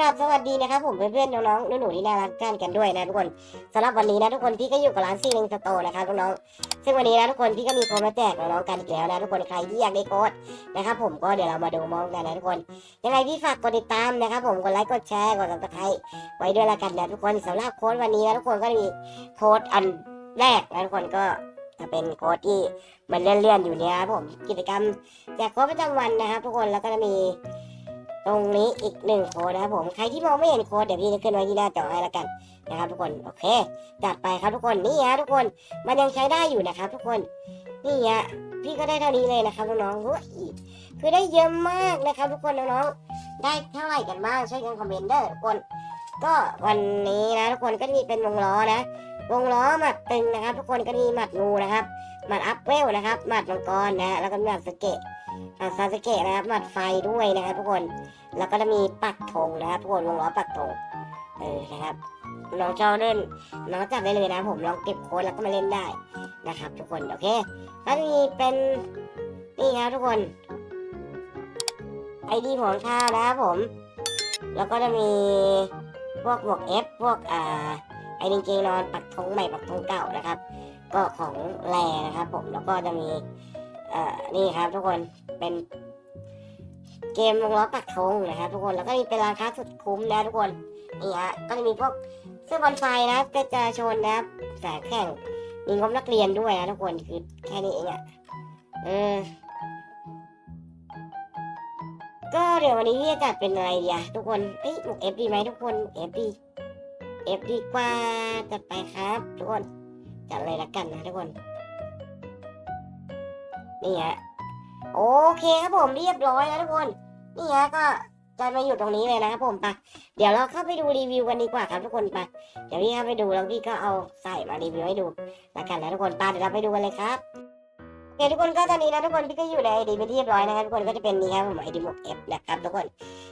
กราบสวัสดีนะครับผมเพื่อนๆน้องๆหนูๆที่น่ารักกันกันด้วยนะทุกคนสำหรับวันนี้นะทุกคนพี่ก็อยู่กับร้านซีลิงสโตร์นะครับน้องๆซึ่งวันนี้นะทุกคนพี่ก็มีโค้ดมาแจกน้องๆกันอีกแล้วนะทุกคนใครที่อยากได้โค้ดนะครับผมก็เดี๋ยวเรามาดูมองกันนะทุกคนยังไงพี่ฝากกดติดตามนะครับผมกดไลค์กดแชร์กดซับสไครต์ไว้ด้วยละกันนะทุกคนสำหรับโค้ดวันนี้นะทุกคนก็มีโค้ดอันแรกนะทุกคนก็จะเป็นโค้ดที่มันเลื่อนๆอยู่เนี่ยครับผมกิจกรรมแจกโค้ดประจำวันนะครับ ทุกคนแล้วก็จะมี ตรงนี้อีกหนึ่งโค้ดนะครับผมใครที่มองไม่เห็นโค้ดเดี๋ยวพี่จะขึ้นไว้ที่หน้าจอให้แล้วกันนะครับทุกคนโอเคจัดไปครับทุกคนนี่ฮะทุกคนมันยังใช้ได้อยู่นะครับทุกคนนี่ฮะพี่ก็ได้เท่านี้เลยนะครับน้องๆเฮ้ยคือได้เยอะมากนะครับ ทุกคนน้องๆได้เท่าไหร่กันบ้างช่วยกันคอมเมนต์เด้อทุกคนก็วันนี้นะทุกคนก็จะมีเป็นวงล้อนะ วงล้อหมัดตึงนะครับ ทุกคนก็มีหมัดงูนะครับหมัดอัพเวลนะครับหมัดมังกรนะแล้วก็มีหมัดสเกะหมัด ซาสเกะนะครับหมัดไฟด้วยนะครับทุกคนแล้วก็จะมีปักธงนะครับทุกคนวงล้อปักธงเออนะครับน้องจ้าเล่นน้องจับได้เลยนะผมลองเก็บโค้ดแล้วก็มาเล่นได้นะครับ ทุกคนโอเคก็จะมีเป็นนี่ครับทุกคนไอดีของข้าวนะครับผม แล้วก็จะมีพวกหมวกเอฟพวกอ่าไอจริงๆนอนปักธงใหม่ปักธงเก่านะครับ ก็ของแรนะครับผมแล้วก็จะมีเอ่อนี่ครับทุกคน เป็นเกมวงล้อปักธงนะครับทุกคนแล้วก็มีเป็นราคาสุดคุ้มนะทุกคนนี่ฮะก็จะมีพวกเสื้อบอลไฟนะก็จะชนนะครับแสแข่งมีงบนักเรียนด้วยนะทุกคนคือแค่นี้เองอะเออก็เดี๋ยววันนี้พี่จะจัดเป็นอะไรดีอะทุกคนเอ้ยหมวกเอฟดีไหมทุกคนเอฟดีเอฟดีกว่าจัดไปครับ ทุกคนจัดเลยละกันนะทุกคนนี่ฮะ โอเคครับผมเรียบร้อยแล้วทุกคนนี่ฮะก็จะมาอยู่ตรงนี้เลยนะครับผมไปเดี๋ยวเราเข้าไปดูรีวิวกันดีกว่าครับทุกคนไปเดี๋ยวพี่เข้าไปดูแล้วพี่ก็เอาใส่มารีวิวให้ดูแล้วกันนะทุกคนไปเดี๋ยวเราไปดูกันเลยครับโอเคทุกคนก็ตอนนี้นะทุกคนพี่ก็อยู่ในไอดีเป็นที่เรียบร้อยนะครับทุกคนก็จะเป็นนี่ครับผมไอดีหมวกเอฟนะครับทุกคน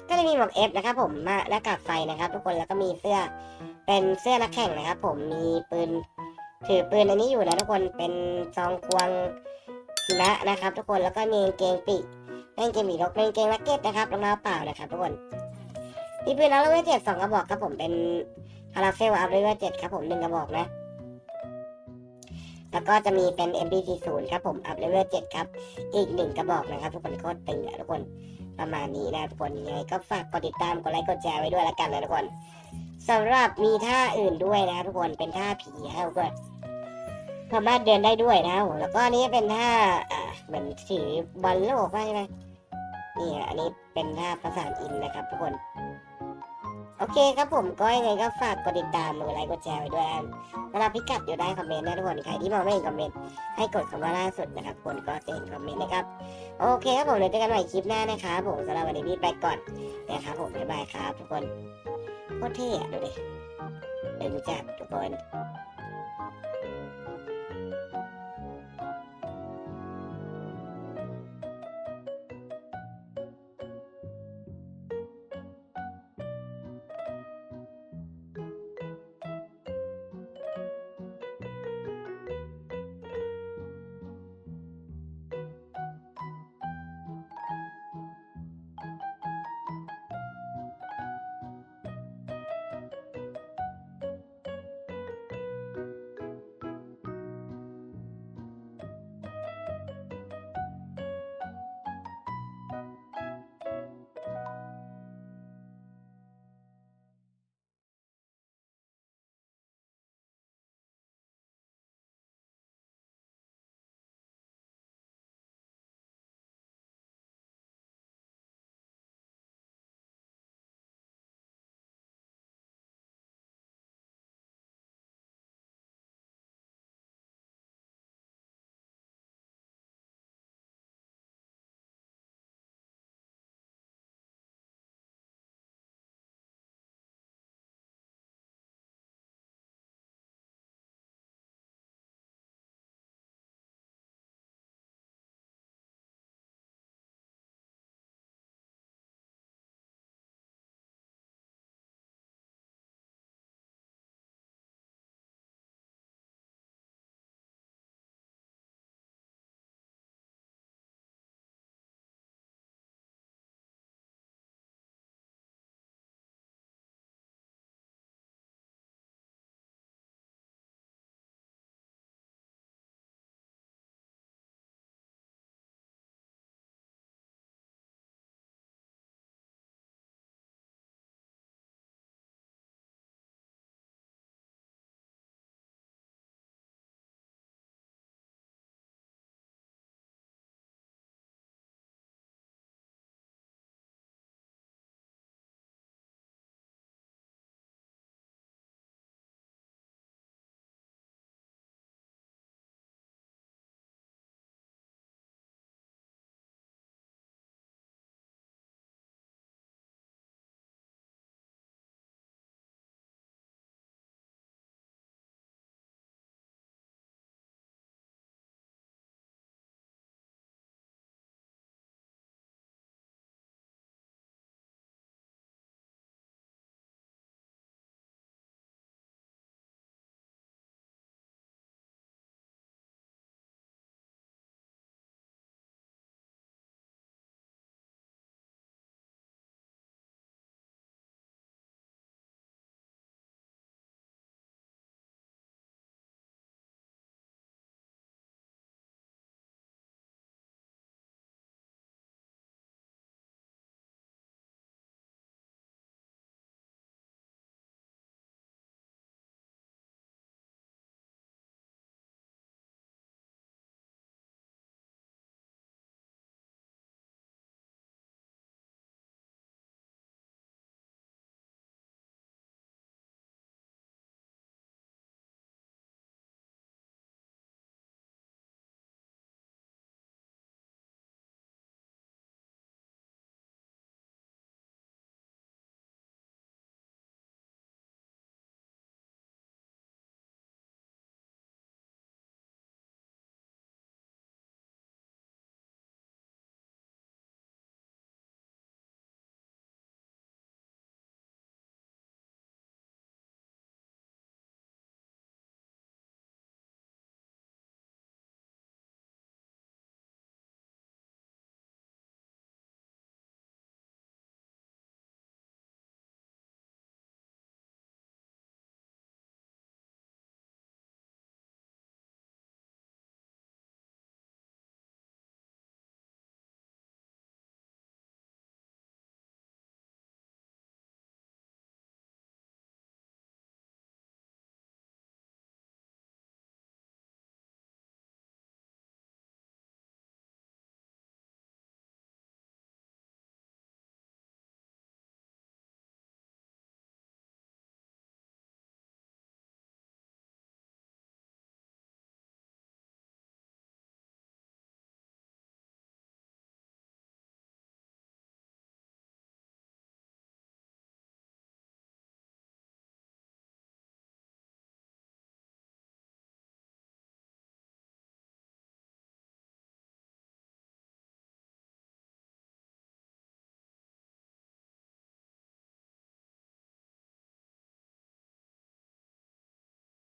ก็จะมีหมวกเอฟนะครับผมมาหน้ากากไฟนะครับ ทุกคนแล้วก็มีเสื้อเป็นเสื้อนักแข่งนะครับ ผมมีปืนถือปืนอันนี้อยู่นะทุกคนเป็นซองควง หิมะนะครับ ทุกคนแล้วก็มีเกงปีกกางเกงปีกแล้วก็กางเกงลักเก็ตนะครับรองเท้าเปล่านะครับทุกคนมีปืนอัลเวเจ็ดสองกระบอกครับผมเป็นคาราเฟลอัลเวเจ็ดครับผมหนึ่งกระบอกนะ แล้วก็จะมีเป็น MP40 ครับผมอัพเลเวลเจ็ดครับ อีกหนึ่งกระบอกนะครับ ทุกคนโคตรตึงอะทุกคนประมาณนี้นะทุกคนยังไงก็ฝากกดติดตามกดไลค์กดแชร์ไว้ด้วยละกันนะทุกคนสำหรับมีท่าอื่นด้วยนะทุกคนเป็นท่าผีครับทุกคน สามารถเดินได้ด้วยนะแล้วก็อันนี้เป็นท่าเหมือนถือบอลโลกใช่ไหมนี่อันนี้เป็นท่าประสานอินนะครับทุกคนโอเคครับผมก็ยังไงก็ฝากกดติดตามกดไลค์กดแชร์ไว้ด้วยนะครับเวลาพิกัดอยู่ได้คอมเมนต์นะทุกคนใครที่มองไม่เห็นคอมเมนต์ให้กดคำว่าล่าสุดนะครับคนก็จะเห็นคอมเมนต์นะครับโอเคครับผมเดี๋ยวเจอกันใหม่คลิปหน้านะครับผมสำหรับวันนี้พี่ไปก่อนนะครับผมบ๊ายบายครับทุกคนโคตรเท่อะดูดิเดินจัดทุกคน